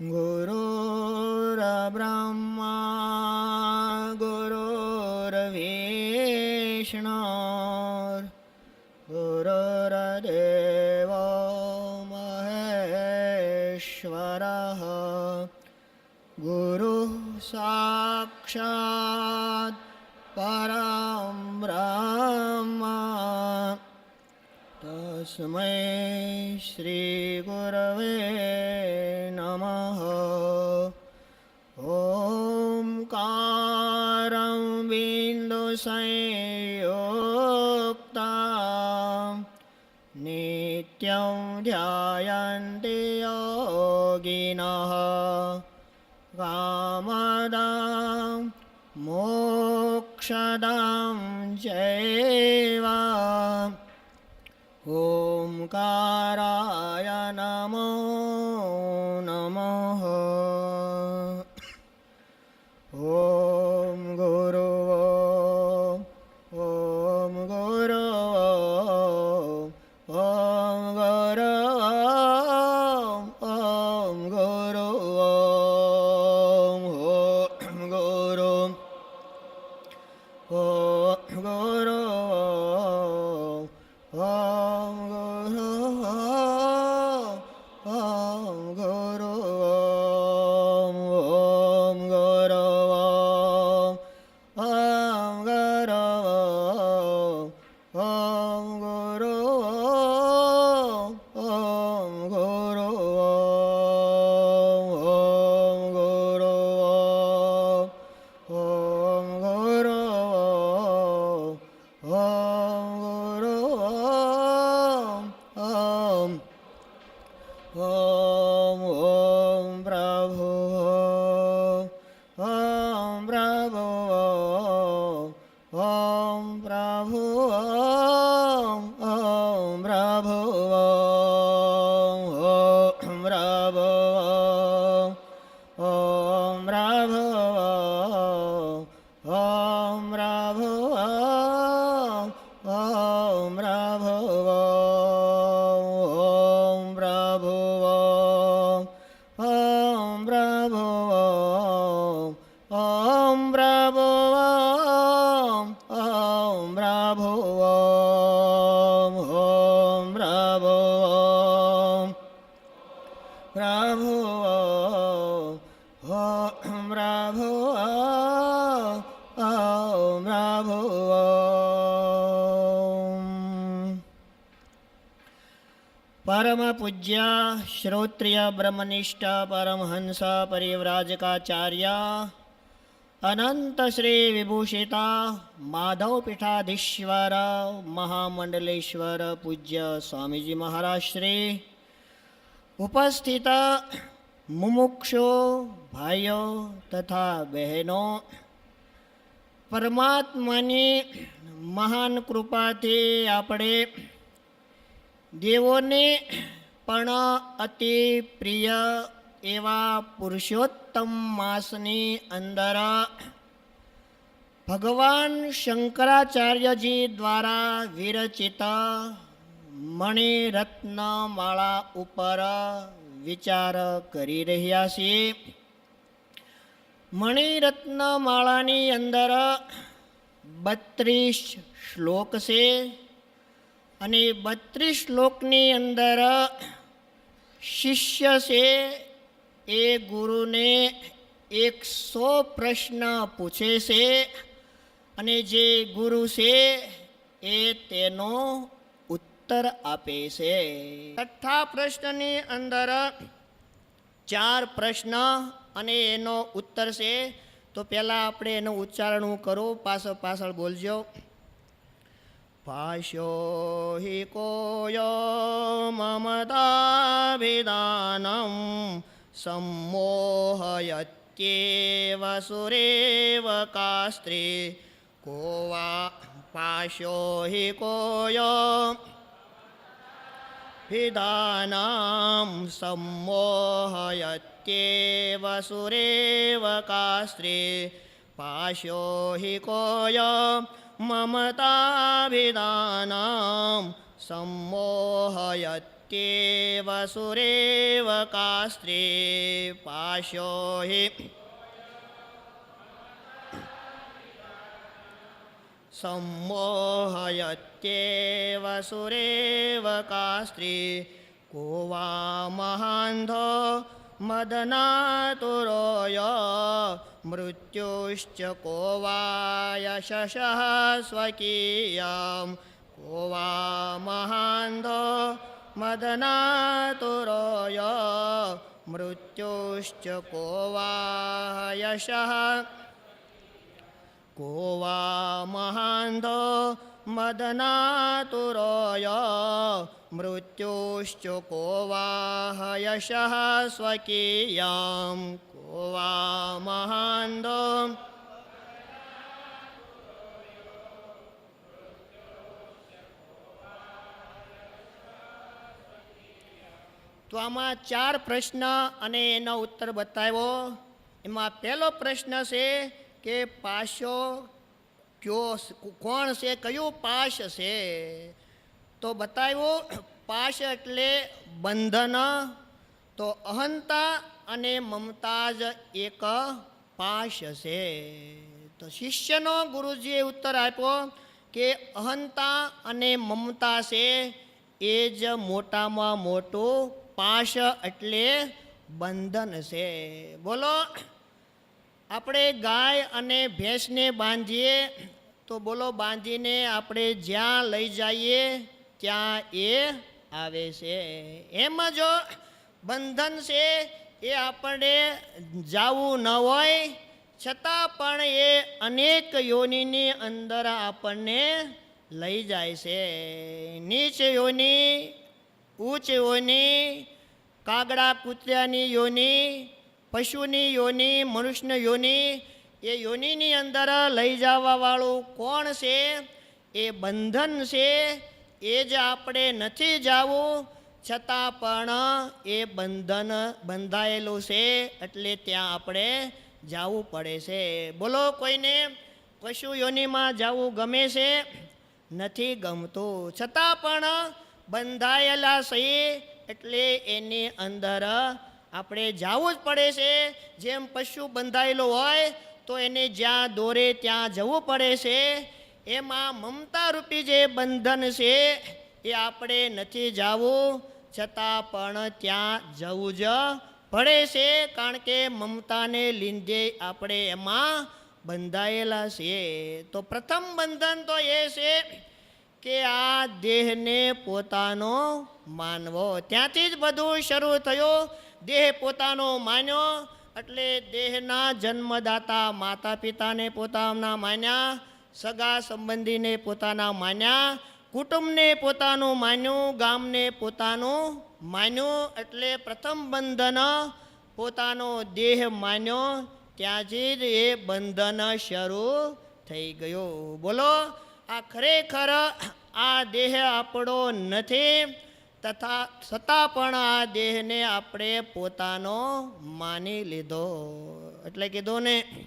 गुरुर्ब्रह्मा गुरुर्विष्णु गुरुर्देवो महेश्वरः गुरुः साक्षात् परं ब्रह्म तस्मै नित्यं ध्यायन्ति योगिनः। कामदां मोक्षदां चैव नमो नमः 어, 오, 고로 परम पूज्या श्रोत्रिय ब्रह्मनिष्ठा परमहंसा परिव्राजकाचार्या અનંતશ્રી વિભૂષિતા માધવપીઠાધીશ્વર મહામંડલેશ્વર પૂજ્ય સ્વામીજી મહારાજ શ્રી ઉપસ્થિત મુમુક્ષો ભાઈઓ તથા બહેનો પરમાત્માની મહાન કૃપાથી આપણે દેવોને પણ અતિ પ્રિય એવા પુરુષોત્તમ માસની અંદર ભગવાન શંકરાચાર્યજી દ્વારા વિરચિત મણિરત્નમાળા ઉપર વિચાર કરી રહ્યા છીએ. મણિરત્નમાળાની અંદર બત્રીસ શ્લોક છે અને બત્રીસ શ્લોકની અંદર શિષ્ય છે એ ગુરુને એકસો પ્રશ્ન પૂછે છે અને જે ગુરુ છે એ તેનો ઉત્તર આપે છે. છઠ્ઠા પ્રશ્નની અંદર ચાર પ્રશ્ન અને એનો ઉત્તર છે. તો પહેલાં આપણે એનું ઉચ્ચારણ હું કરું, પાછળ પાછળ બોલજો. ભાષ્યો હિ કોયો મમતાભિદાનમ सम्मोहयत्येव सुरेव कास्त्रे को वा पाशो हि कोयो विधानां सम्मोहयत्येव सुरेव कास्त्रे पाशो हि कोय ममताभिधानां सम्मोहयत्येव शक्येव सुरेव कास्त्रे पाशो हि। सम्मोहयत्येव सुरेव कास्त्री को वा महान्धो मदनातुरोय मृत्युश्च को वा यशः स्वकीयं। को वा महान्धो मदनातुरोय मृत्युश्च को वा यशः को वा महान्धो मदनातुरोय मृत्युश्च को वा यशः स्वकीयं को वा महान्धो તો આમાં ચાર પ્રશ્ન અને એનો ઉત્તર બતાવ્યો. એમાં પહેલો પ્રશ્ન છે કે પાશો કયો કોણ છે, કયું પાશ છે? તો બતાવ્યું, પાશ એટલે બંધન, તો અહંતા અને મમતા જ એક પાશ છે. તો શિષ્યનો ગુરુજીએ ઉત્તર આપ્યો કે અહંતા અને મમતા છે એ જ મોટામાં મોટું પાશ એટલે બંધન છે. બોલો, આપણે ગાય અને ભેંસને બાંધીએ, તો બોલો, બાંધીને આપણે જ્યાં લઈ જઈએ, ત્યાં એ આવે છે. એમ જો બંધન છે એ આપણે જાવું ન હોય, છતાં પણ એ અનેક યોનિની અંદર આપણને લઈ જાય છે. નીચ યોની ઉચ્ચ યોની કાગડા કૂતરાની યોની, પશુની યોની, મનુષ્યની યોની, એ યોનિની અંદર લઈ જવાવાળું કોણ છે? એ બંધન છે. એ જ આપણે નથી જવું, છતાં પણ એ બંધન બંધાયેલું છે, એટલે ત્યાં આપણે જવું પડે છે. બોલો કોઈને, પશુ યોનિમાં જવું ગમે છે? નથી ગમતું. છતાં પણ બંધાયેલા છીએ એટલે એની અંદર આપણે જવું જ પડે છે. જેમ પશુ બંધાયેલો હોય તો એને જ્યાં દોરે ત્યાં જવું પડે છે. એમાં મમતા રૂપી જે બંધન છે એ આપણે નથી જવું, છતાં પણ ત્યાં જવું જ પડે છે. કારણ કે મમતાને લીધે આપણે એમાં બંધાયેલા છીએ. તો પ્રથમ બંધન તો એ છે કે આ દેહને પોતાનો માનવો. ત્યાંથી જ બધું શરૂ થયું. દેહ પોતાનો માન્યો એટલે દેહના જન્મદાતા માતા પિતાને પોતાના માન્યા, સગા સંબંધીને પોતાના માન્યા, કુટુંબને પોતાનું માન્યું, ગામને પોતાનું માન્યું એટલે પ્રથમ બંધન પોતાનો દેહ માન્યો. ત્યાંથી જ એ બંધન શરૂ થઈ ગયું. બોલો આ ખરેખર આ દેહ આપણો નથી, તથા છતાં પણ આ દેહને આપણે પોતાનો માની લીધો. એટલે કીધું ને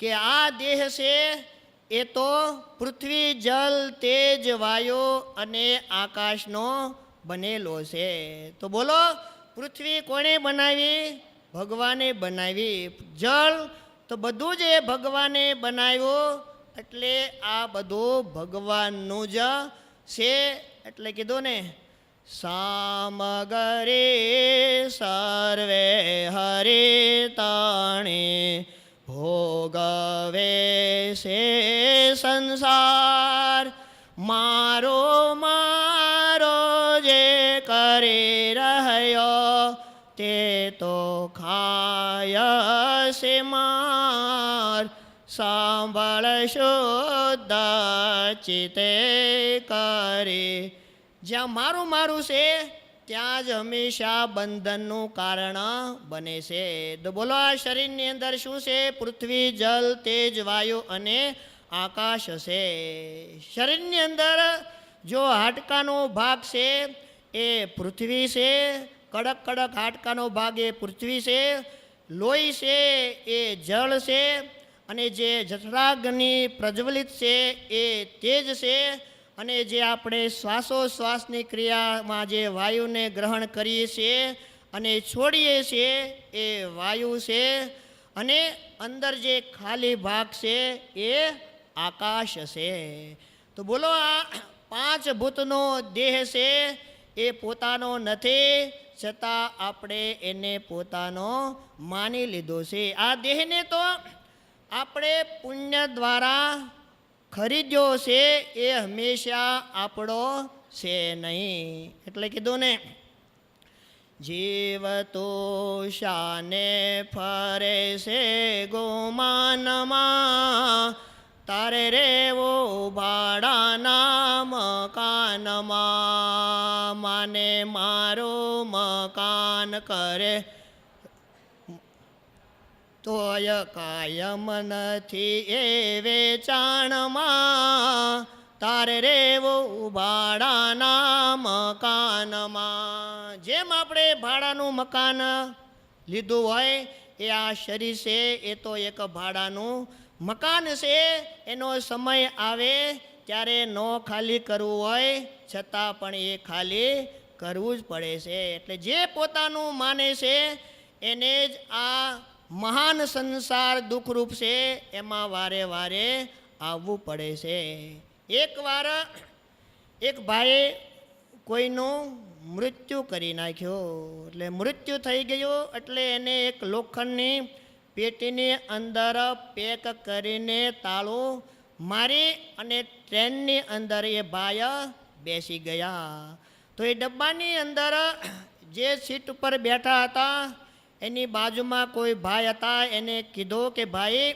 કે આ દેહ છે, એ તો પૃથ્વી, જલ, તેજ, વાયુ અને આકાશનો બનેલો છે. તો બોલો, પૃથ્વી કોણે બનાવી? ભગવાને બનાવી. જળ, તો બધું જ એ ભગવાને બનાવ્યું. એટલે આ બધું ભગવાનનું જ છે. એટલે કીધું ને સામગરે સર્વે હરે હરિતાણી ભોગવે છે સંસાર. મારો મારો જે કરે રહ્યો, તે તો ખાય છે માર. સાંભળ શુદ્ધ ચિતે કરે. જ્યાં મારું મારું છે, ત્યાં જ હંમેશા બંધનનું કારણ બને છે. તો બોલો, આ શરીરની અંદર શું છે? પૃથ્વી, જલ, તેજ, વાયુ અને આકાશ છે શરીરની અંદર જો હાડકાનો ભાગ છે, એ પૃથ્વી છે, કડક કડક હાડકાનો ભાગ એ પૃથ્વી છે, લોહી છે, એ જળ છે અને જે જઠરાગ્નિ પ્રજ્વલિત છે એ તેજ છે અને જે આપણે શ્વાસોશ્વાસની ક્રિયામાં જે વાયુને ગ્રહણ કરીએ છીએ અને છોડીએ છીએ એ વાયુ છે અને અંદર જે ખાલી ભાગ છે એ આકાશ છે. તો બોલો આ પાંચ ભૂતનો દેહ છે એ પોતાનો નથી છતાં આપણે એને પોતાનો માની લીધો છે. આ દેહને તો આપણે પુણ્ય દ્વારા ખરીદ્યો છે એ હંમેશા આપણો છે નહીં. એટલે કીધું ને જીવ તો શાને ફરે છે ગોમાનમાં, તારે રેવો ભાડાના મકાનમાં, માને મારો મકાન કરે તોય કાયમ નથી એ વેચાણમાં. તારે રેવું ભાડાના મકાનમાં. જેમ આપણે ભાડાનું મકાન લીધું હોય, એ આ શરીર છે, એ તો એક ભાડાનું મકાન છે. એનો સમય આવે ત્યારે ન ખાલી કરવું હોય, છતાં પણ એ ખાલી કરવું જ પડે છે. એટલે જે પોતાનું માને છે, એને જ આ મહાન સંસાર દુઃખરૂપ છે, એમાં વારે વારે આવવું પડે છે. એકવાર એક ભાઈએ કોઈનું મૃત્યુ કરી નાખ્યો, એટલે મૃત્યુ થઈ ગયું, એટલે એને એક લોખંડની પેટીની અંદર પેક કરીને તાળું મારી અને ટ્રેનની અંદર એ ભાઈ બેસી ગયા. તો એ ડબ્બાની અંદર જે સીટ ઉપર બેઠા હતા એની બાજુમાં કોઈ ભાઈ હતા, એને કીધો કે, ભાઈ,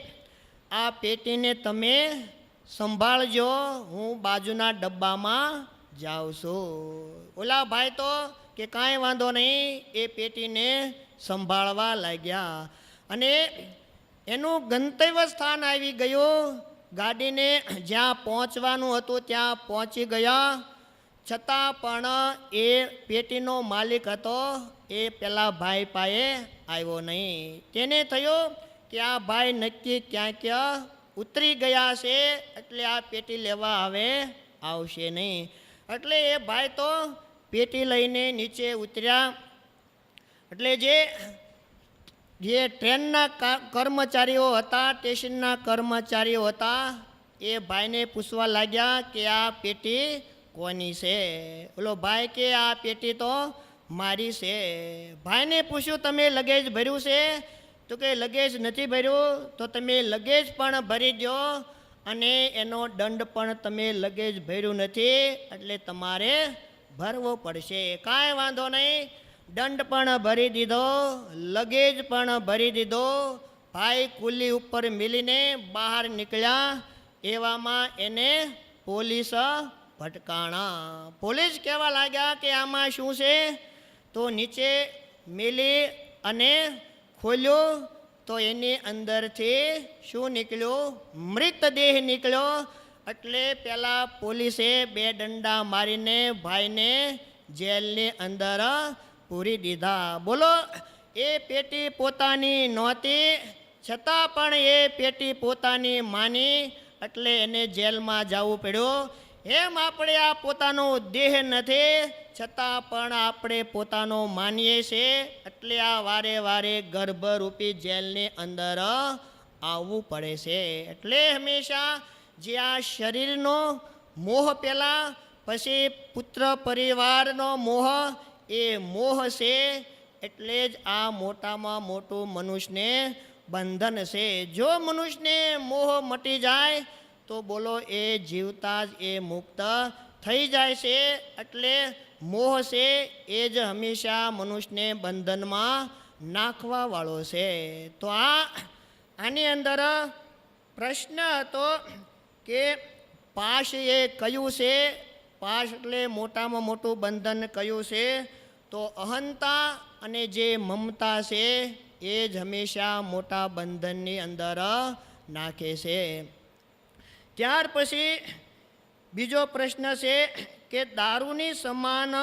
આ પેટીને તમે સંભાળજો, હું બાજુના ડબ્બામાં જાઉં છું. ઓલા ભાઈ તો કે, કાંઈ વાંધો નહીં, એ પેટીને સંભાળવા લાગ્યા. અને એનું ગંતવ્ય સ્થાન આવી ગયું. ગાડીને જ્યાં પહોંચવાનું હતું, ત્યાં પહોંચી ગયા. છતાં પણ એ પેટીનો માલિક હતો. એ પેલા ભાઈ પાસે આવ્યો નહીં. તેને થયું કે આ ભાઈ નક્કી ક્યાંક ઉતરી ગયા છે એટલે આ પેટી લેવા હવે આવશે નહીં. એટલે એ ભાઈ તો પેટી લઈને નીચે ઉતર્યા. એટલે જે જે ટ્રેનના કર્મચારીઓ હતા, સ્ટેશનના કર્મચારીઓ હતા, એ ભાઈને પૂછવા લાગ્યા કે આ પેટી કોની છે? ઓલો ભાઈ કે આ પેટી તો મારી છે. ભાઈને પૂછ્યું, તમે લગેજ ભર્યું છે? તો કે, લગેજ નથી ભર્યું. તો તમે લગેજ પણ ભરી દો અને એનો દંડ પણ તમે લગેજ ભર્યું નથી, એટલે તમારે ભરવો પડશે. કાંઈ વાંધો નહીં. દંડ પણ ભરી દીધો, લગેજ પણ ભરી દીધો. ભાઈ કુલી ઉપર મિલીને બહાર નીકળ્યા. એવામાં એને પોલીસ ભટકાણા. પોલીસ કહેવા લાગ્યા કે, આમાં શું છે? તો નીચે મેલી અને ખોલ્યો, તો એની અંદરથી શું નીકળ્યું? મૃતદેહ નીકળ્યો. એટલે પેલા પોલીસે બે દંડા મારીને ભાઈને જેલની અંદર પૂરી દીધા. બોલો, એ પેટી પોતાની નહોતી, છતાં પણ એ પેટી પોતાની માની, એટલે એને જેલમાં જવું પડ્યું. એમ આપણે આ પોતાનો દેહ નથી, છતાં પણ આપણે પોતાનો માનીએ છીએ, એટલે આ વારે વારે ગર્ભરૂપી જેલની અંદર આવવું પડે છે. એટલે હંમેશા જે આ શરીરનો મોહ પહેલાં, પછી પુત્ર પરિવારનો મોહ, એ મોહ છે, એટલે જ આ મોટામાં મોટું મનુષ્યને બંધન છે. જો મનુષ્યને મોહ મટી જાય તો બોલો, એ જીવતા જ એ મુક્ત થઈ જાય છે, એટલે મોહ છે એ જ હંમેશા મનુષ્યને બંધનમાં નાખવા વાળો છે. તો આ આની અંદર પ્રશ્ન હતો કે પાશ એ કયું છે? પાશ એટલે મોટામાં મોટું બંધન કયું છે? તો અહંતા અને જે મમતા છે એ જ હંમેશા મોટા બંધનની અંદર નાખે છે. ત્યાર પછી બીજો પ્રશ્ન છે કે દારૂની સમાન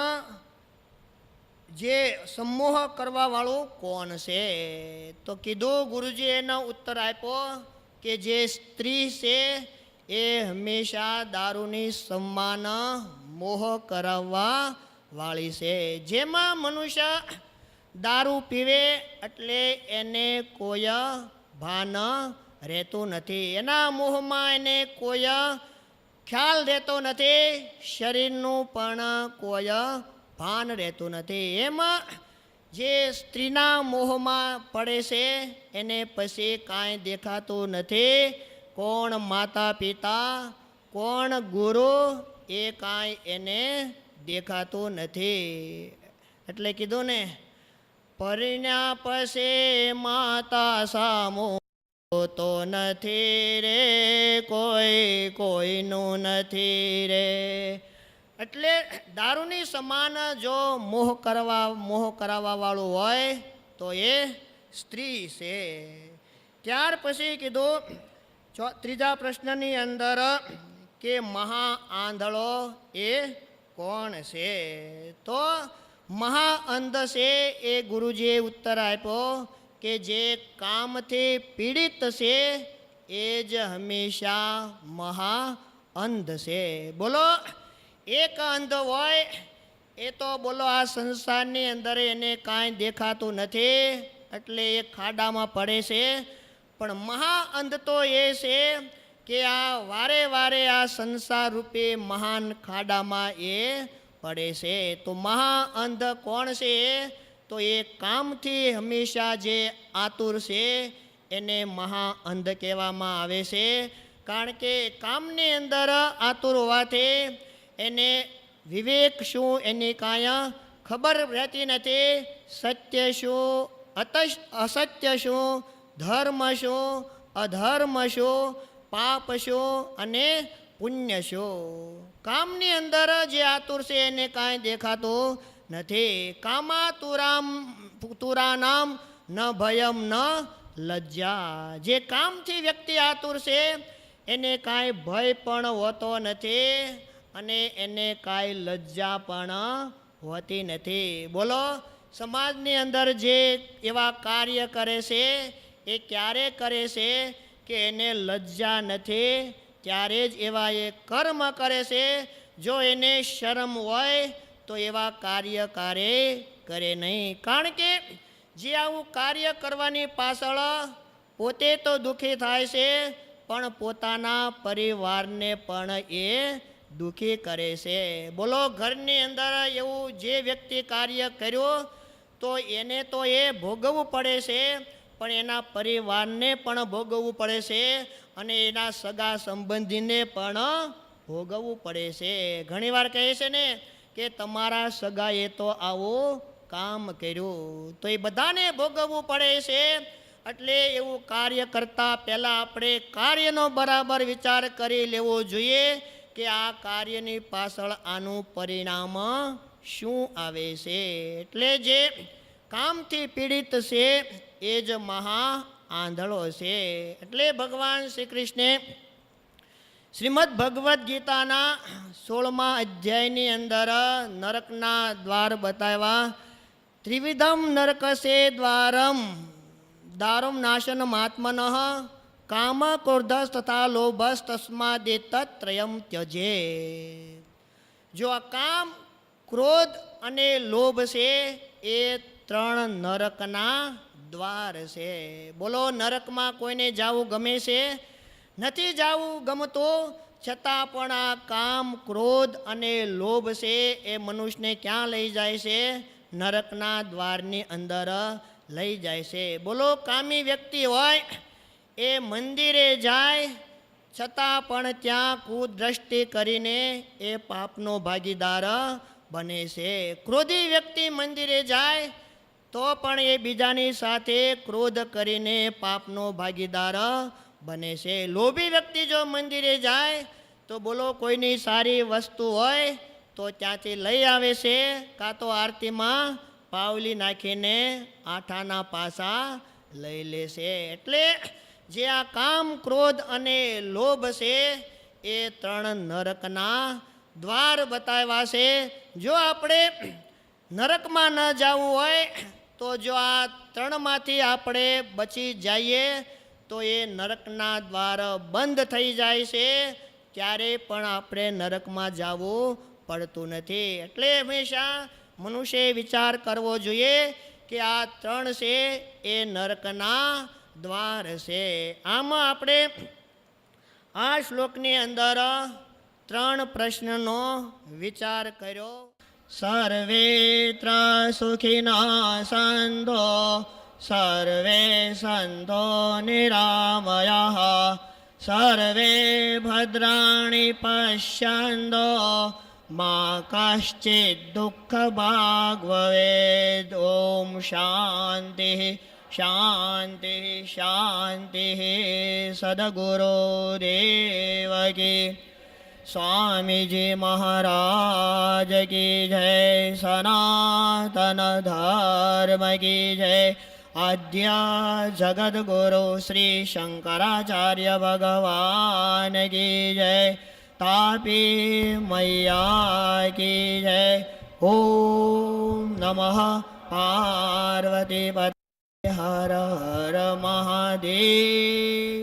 જે સમૂહ કરવાવાળું કોણ છે? તો કીધું ગુરુજી એનો ઉત્તર આપ્યો કે જે સ્ત્રી છે, એ હંમેશા દારૂની સમાન મોહ કરાવવા વાળી છે. જેમાં મનુષ્ય દારૂ પીવે એટલે એને કોઈ ભાન રહેતું નથી. એના મોહમાં એને કોઈ ખ્યાલ રહેતો નથી. શરીરનું પણ કોઈ ભાન રહેતું નથી. એમાં જે સ્ત્રીના મોહમાં પડે છે, એને પછી કાંઈ દેખાતું નથી. કોણ માતા પિતા કોણ ગુરુ, એ કાંઈ એને દેખાતું નથી. એટલે કીધું ને, પરિણ્યા પછી માતા સામો તો નથી રે કોઈ, કોઈનું નથી રે. એટલે દારૂની સમાન જો મોહ કરવા, મોહ કરાવવાવાળું હોય, તો એ સ્ત્રી છે. ત્યાર પછી કીધું ત્રીજા પ્રશ્નની અંદર કે મહા આંધળો એ કોણ છે? તો મહા અંધ છે એ ગુરુજીએ ઉત્તર આપ્યો કે જે કામથી પીડિત છે, એ જ હંમેશા મહા અંધ છે. બોલો, એક અંધ હોય, એ તો બોલો આ સંસારની અંદર એને કાંઈ દેખાતું નથી, એટલે એ ખાડામાં પડે છે. પણ મહા અંધ તો એ છે કે આ વારે વારે આ સંસાર રૂપે મહાન ખાડામાં એ પડે છે. તો મહા અંધ કોણ છે? તો એ કામથી હંમેશા જે આતુર છે, એને મહા અંધ કહેવામાં આવે છે. કારણ કે કામની અંદર આતુર હોવાથી એને વિવેક શું, એની કાંઈ ખબર રહેતી નથી. સત્ય શું અતશ અસત્ય શું, ધર્મ શું, અધર્મ શું, પાપ શું અને પુણ્ય શું. કામની અંદર જે આતુર છે, એને કાંઈ દેખાતું નથી, કામાતુરામ, તુરાનામ ન ભયમ ન લજ્જા. જે કામથી વ્યક્તિ આતુર છે, એને કાંઈ ભય પણ હોતો નથી અને એને કાંઈ લજ્જા પણ હોતી નથી. બોલો, સમાજની અંદર જે એવા કાર્ય કરે છે, એ ક્યારે કરે છે કે એને લજ્જા નથી? ત્યારે જ એવા એ કર્મ કરે છે. જો એને શરમ હોય તો એવા કાર્ય કારે કરે નહીં. કારણ કે જે આવું કાર્ય કરવાની પાછળ પોતે તો દુઃખી થાય છે, પણ પોતાના પરિવારને પણ એ દુઃખી કરે છે. બોલો, ઘરની અંદર એવું જે વ્યક્તિ કાર્ય કર્યું, તો એને તો એ ભોગવવું પડે છે, પણ એના પરિવારને પણ ભોગવવું પડે છે અને એના સગા સંબંધીને પણ ભોગવવું પડે છે. ઘણીવાર કહે છે ને કે તમારા સગાએ તો આવો કામ કર્યું. તો એ બધાને ભોગવવું પડે છે. એટલે એવું કાર્ય કરતાં પહેલાં આપણે કાર્યનો બરાબર વિચાર કરી લેવો જોઈએ કે આ કાર્યની પાછળ આનું પરિણામ શું આવે છે. એટલે જે કામથી પીડિત છે, એ જ મહા આંધળો છે. એટલે ભગવાન શ્રી કૃષ્ણે શ્રીમદ ભગવદ્ ગીતાના સોળમા અધ્યાયની અંદર નરકના દ્વાર બતાવ્યા, ત્રિવિધમ નરકસે દ્વારમ, દારૂમ નાશન આત્મન, કામ ક્રોધસ તથા લોભસ તસ્માદે તત્રયમ ત્યજે. જો આ કામ, ક્રોધ અને લોભ છે, એ ત્રણ નરકના દ્વાર છે. બોલો, નરકમાં કોઈને જવું ગમે છે? નથી જવું ગમતું, છતાં પણ આ કામ ક્રોધ અને લોભ છે એ મનુષ્યને ક્યાં લઈ જાય છે? નરકના દ્વારની અંદર લઈ જાય છે. બોલો, કામી વ્યક્તિ હોય, એ મંદિરે જાય, છતાં પણ ત્યાં કુદ્રષ્ટિ કરીને એ પાપનો ભાગીદાર બને છે. ક્રોધી વ્યક્તિ મંદિરે જાય, તો પણ એ બીજાની સાથે ક્રોધ કરીને પાપનો ભાગીદાર બને છે. લોભી વ્યક્તિ જો મંદિરે જાય, તો બોલો કોઈની સારી વસ્તુ હોય, તો ત્યાંથી લઈ આવે છે. કાં તો આરતીમાં પાવલી નાખીને આઠાના પાસા લઈ લેશે એટલે જે આ કામ, ક્રોધ અને લોભ છે, એ ત્રણ નરકના દ્વાર બતાવ્યા છે. જો આપણે નરકમાં ન જવું હોય, તો જો આ ત્રણમાંથી આપણે બચી જઈએ તો એ નરકના દ્વાર બંધ થઈ જાય છે ત્યારે પણ આપણે નરકમાં જવું પડતું નથી. એટલે હંમેશા મનુષ્યએ વિચાર કરવો જોઈએ કે આ ત્રણ છે, એ નરકના દ્વાર છે. આમાં આપણે આ શ્લોકની અંદર ત્રણ પ્રશ્નનો વિચાર કર્યો. સુખિના સર્વે સંતો નિરામય સર્વે ભદ્રાણી सन्तो મા કશ્ચિત દુઃખ ભાગ ભવેદ ઓમ શાંતિ શાંતિ શાંતિ સદગુરો દેવ કી સ્વામીજી મહારાજ કી જય સનાતન ધર્મ કી જય આદ્ય જગદગુરુ શ્રી શંકરાચાર્ય ભગવાન કી જય તાપી મૈયા કી જય ઓમ નમઃ પાર્વતી હર હર મહાદેવ